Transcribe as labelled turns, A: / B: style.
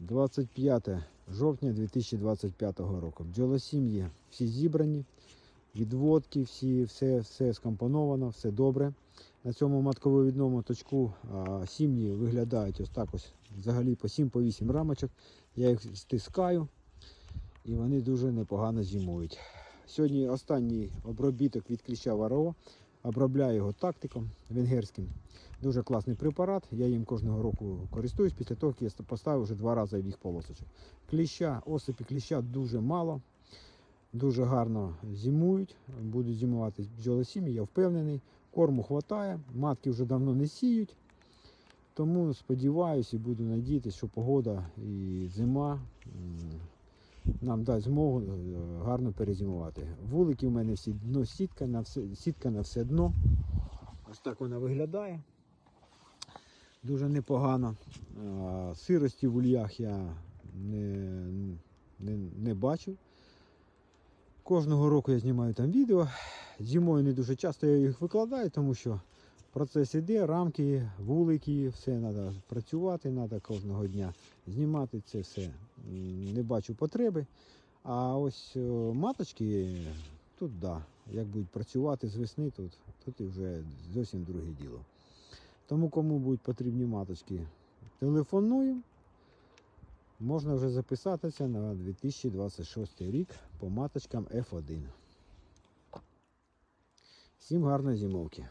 A: 25 жовтня 2025 року. Бджолосім'ї всі зібрані, відводки, всі, все, все скомпоновано, все добре. На цьому маткововідному точку сім'ї виглядають ось так ось взагалі по 7-8 рамочок. Я їх стискаю і вони дуже непогано зимують. Сьогодні останній обробіток від кліща ВРО. Обробляю його тактиком венгерським. Дуже класний препарат. Я їм кожного року користуюсь після того, як я поставив вже два рази в їх полосочок. Кліща, осипі кліща дуже мало, дуже гарно зимують. Будуть зимувати бджолосім'ї, я впевнений. Корму вистачає, матки вже давно не сіють. Тому сподіваюся і буду надіятися, що погода і зима нам дасть змогу е, гарно перезимувати. Вулики у мене всі дно сітка на все, сітка на все дно. Ось так вона виглядає. Дуже непогано. Сирості в ульях я не, не, не бачив. Кожного року я знімаю там відео. Зимою не дуже часто я їх викладаю, тому що процес іде, рамки, вулики, все треба працювати, треба кожного дня знімати це все. Не бачу потреби. А ось маточки, тут да, як будуть працювати з весни, тут, тут і вже зовсім друге діло. Тому кому будуть потрібні маточки, телефоную. Можна вже записатися на 2026 рік по маточкам F1. Всім гарної зимовки.